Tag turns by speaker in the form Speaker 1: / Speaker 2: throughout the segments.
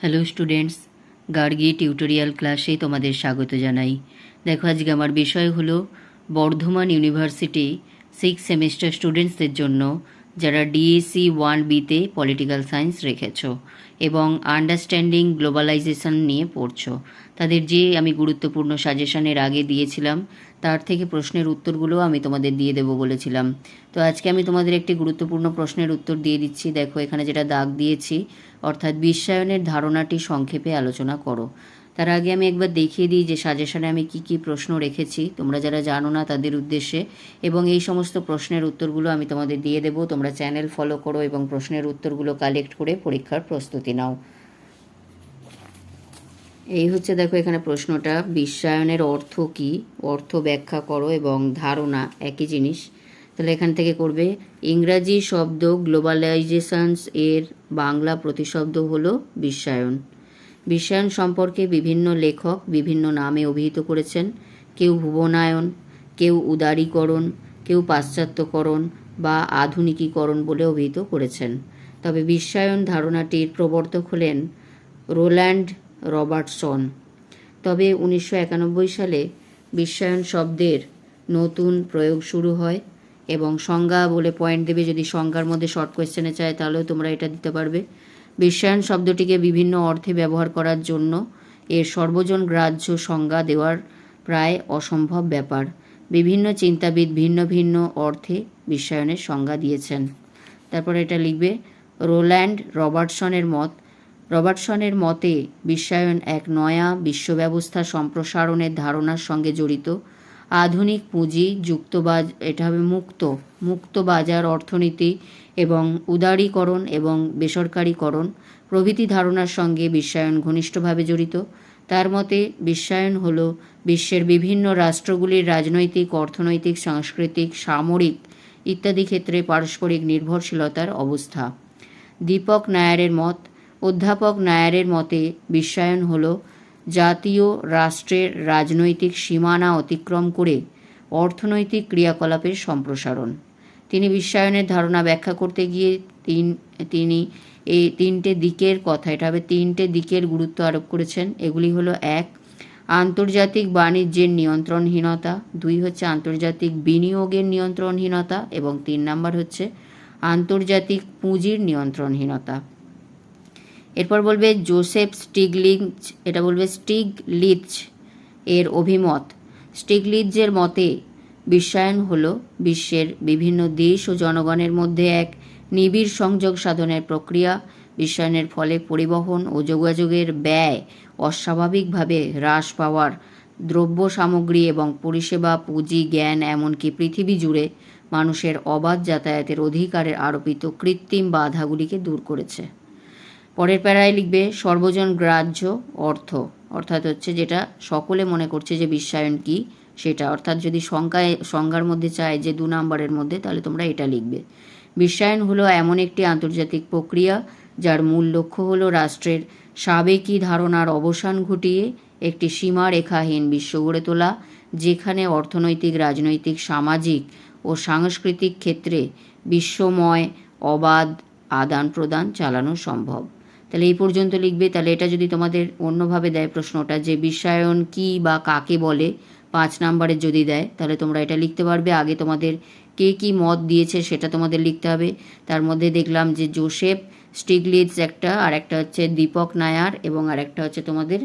Speaker 1: Hello students Gargi tutorial ক্লাসে তোমাদের স্বাগত জানাই। দেখো, আজকে আমার বিষয় হলো বর্ধমান ইউনিভার্সিটি সিক্স সেমিস্টার স্টুডেন্টসদের জন্য যারা ডিএসসি ওয়ান বিতে পলিটিক্যাল সায়েন্স রেখেছো এবং আন্ডারস্ট্যান্ডিং গ্লোবালাইজেশন নিয়ে পড়ছো, তাদের যে আমি গুরুত্বপূর্ণ সাজেশনের আগে দিয়েছিলাম, তার থেকে প্রশ্নের উত্তরগুলো আমি তোমাদের দিয়ে দেবো বলেছিলাম। তো আজকে আমি তোমাদের একটি গুরুত্বপূর্ণ প্রশ্নের উত্তর দিয়ে দিচ্ছি। দেখো, এখানে যেটা দাগ দিয়েছি, অর্থাৎ বিশ্বায়নের ধারণাটি সংক্ষেপে আলোচনা করো। তার আগে আমি একবার দেখিয়ে দিই যে সাজেশনে আমি কি কি প্রশ্ন রেখেছি। তোমরা যারা জানো না তাদের উদ্দেশ্যে। এবং এই সমস্ত প্রশ্নের উত্তরগুলো আমি তোমাদের দিয়ে দেবো। তোমরা চ্যানেল ফলো করো এবং প্রশ্নের উত্তরগুলো কালেক্ট করে পরীক্ষার প্রস্তুতি নাও। এই হচ্ছে দেখো এখানে প্রশ্নটা, বিশ্বায়নের অর্থ কি? অর্থ ব্যাখ্যা করো এবং ধারণা, একই জিনিস। তাহলে এখান থেকে করবে, ইংরাজি শব্দ গ্লোবালাইজেশনস এর বাংলা প্রতিশব্দ হলো বিশ্বায়ন। বিশ্বায়ন সম্পর্কে বিভিন্ন লেখক বিভিন্ন নামে অভিহিত করেছেন। কেউ ভুবনায়ন, কেউ উদারীকরণ, কেউ পাশ্চাত্যকরণ বা আধুনিকীকরণ বলে অভিহিত করেছেন। তবে বিশ্বায়ন ধারণাটির প্রবর্তক হলেন রোল্যান্ড রবার্টসন। তবে উনিশশো একানব্বই সালে বিশ্বায়ন শব্দের নতুন প্রয়োগ শুরু হয় এবং সংজ্ঞা বলে পয়েন্ট দেবে। যদি সংজ্ঞার মধ্যে শর্ট কোয়েশ্চেনে চায়, তাহলেও তোমরা এটা দিতে পারবে। বিশ্বায়ন শব্দটিকে বিভিন্ন অর্থে ব্যবহার করার জন্য এর সর্বজন গ্রাহ্য সংজ্ঞা দেওয়ার প্রায় অসম্ভব ব্যাপার। বিভিন্ন চিন্তাবিদ ভিন্ন ভিন্ন অর্থে বিশ্বায়নের সংজ্ঞা দিয়েছেন। তারপর এটা লিখবে, রোল্যান্ড রবার্টসনের মত, রবার্টসনের মতে বিশ্বায়ন এক নয়া বিশ্বব্যবস্থা সম্প্রসারণের ধারণার সঙ্গে জড়িত আধুনিক পুঁজি, যুক্তবাজ, এটা হবে মুক্ত মুক্ত বাজার অর্থনীতি এবং উদারীকরণ এবং বেসরকারীকরণ। প্রভৃতি ধারণার সঙ্গে বিশ্বায়ন ঘনিষ্ঠভাবে জড়িত। তার মতে, বিশ্বায়ন হল বিশ্বের বিভিন্ন রাষ্ট্রগুলির রাজনৈতিক, অর্থনৈতিক, সাংস্কৃতিক, সামরিক ইত্যাদি ক্ষেত্রে পারস্পরিক নির্ভরশীলতার অবস্থা। দীপক নায়ারের মত, অধ্যাপক নায়ারের মতে, বিশ্বায়ন হল জাতীয় রাষ্ট্রের রাজনৈতিক সীমানা অতিক্রম করে অর্থনৈতিক ক্রিয়াকলাপের সম্প্রসারণ। তিনি বিশ্বায়নের ধারণা ব্যাখ্যা করতে গিয়ে তিন, তিনি এই তিনটে দিকের কথা, এটা হবে তিনটে দিকের গুরুত্ব আরোপ করেছেন। এগুলি হলো, এক, আন্তর্জাতিক বাণিজ্যের নিয়ন্ত্রণহীনতা, দুই হচ্ছে আন্তর্জাতিক বিনিয়োগের নিয়ন্ত্রণহীনতা, এবং তিন নাম্বার হচ্ছে আন্তর্জাতিক পুঁজির নিয়ন্ত্রণহীনতা। এরপর বলবে জোসেফ স্টিগলিচ এটা বলবে স্টিগলিচ এর অভিমত। স্টিগলিচের মতে, বিশ্বায়ন হল বিশ্বের বিভিন্ন দেশ ও জনগণের মধ্যে এক নিবিড় সংযোগ সাধনের প্রক্রিয়া। বিশ্বায়নের ফলে পরিবহন ও যোগাযোগের ব্যয় অস্বাভাবিকভাবে হ্রাস পাওয়ার দ্রব্য সামগ্রী এবং পরিষেবা, পুঁজি, জ্ঞান, এমনকি পৃথিবী জুড়ে মানুষের অবাধ যাতায়াতের অধিকারের আরোপিত কৃত্রিম বাধাগুলিকে দূর করেছে। পরের প্যারায় লিখবে সর্বজন গ্রাহ্য অর্থ। অর্থাৎ হচ্ছে যেটা সকলে মনে করছে যে বিশ্বায়ন কি, সেটা। অর্থাৎ যদি সংখ্যায়, সংজ্ঞার মধ্যে চায় যে দু নম্বরের মধ্যে, তাহলে তোমরা এটা লিখবে। বিশ্বায়ন হলো এমন একটি আন্তর্জাতিক প্রক্রিয়া, যার মূল লক্ষ্য হলো রাষ্ট্রের সাবেকি ধারণার অবসান ঘটিয়ে একটি সীমারেখাহীন বিশ্ব গড়ে তোলা, যেখানে অর্থনৈতিক, রাজনৈতিক, সামাজিক ও সাংস্কৃতিক ক্ষেত্রে বিশ্বময় অবাধ আদান প্রদান চালানো সম্ভব। তাহলে এই পর্যন্ত লিখবে। তাহলে এটা যদি তোমাদের অন্যভাবে দেয় প্রশ্নটা যে বিশ্বায়ন কি বা কাকে বলে, পাঁচ নাম্বারের যদি দেয়, তাহলে তোমরা এটা লিখতে পারবে। আগে তোমাদের কে কি মত দিয়েছে সেটা তোমাদের লিখতে হবে। তার মধ্যে দেখলাম যে জোসেফ স্টিগলিটস একটা, আর একটা হচ্ছে দীপক নায়ার এবং আর একটা হচ্ছে তোমাদের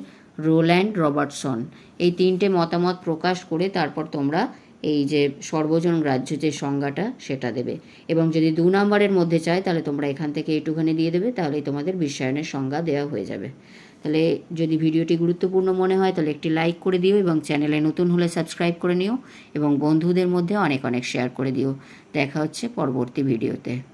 Speaker 1: রোল্যান্ড রবার্টসন। এই তিনটে মতামত প্রকাশ করে তারপর তোমরা এই যে সর্বজন গ্রাহ্য যে সংজ্ঞাটা সেটা দেবে। এবং যদি দু নম্বরের মধ্যে চায়, তাহলে তোমরা এখান থেকে এইটুখানি দিয়ে দেবে, তাহলেই তোমাদের বিশ্বায়নের সংজ্ঞা দেওয়া হয়ে যাবে। তাহলে যদি ভিডিওটি গুরুত্বপূর্ণ মনে হয়, তাহলে একটি লাইক করে দিও এবং চ্যানেলে নতুন হলে সাবস্ক্রাইব করে নিও এবং বন্ধুদের মধ্যে অনেক অনেক শেয়ার করে দিও। দেখা হচ্ছে পরবর্তী ভিডিওতে।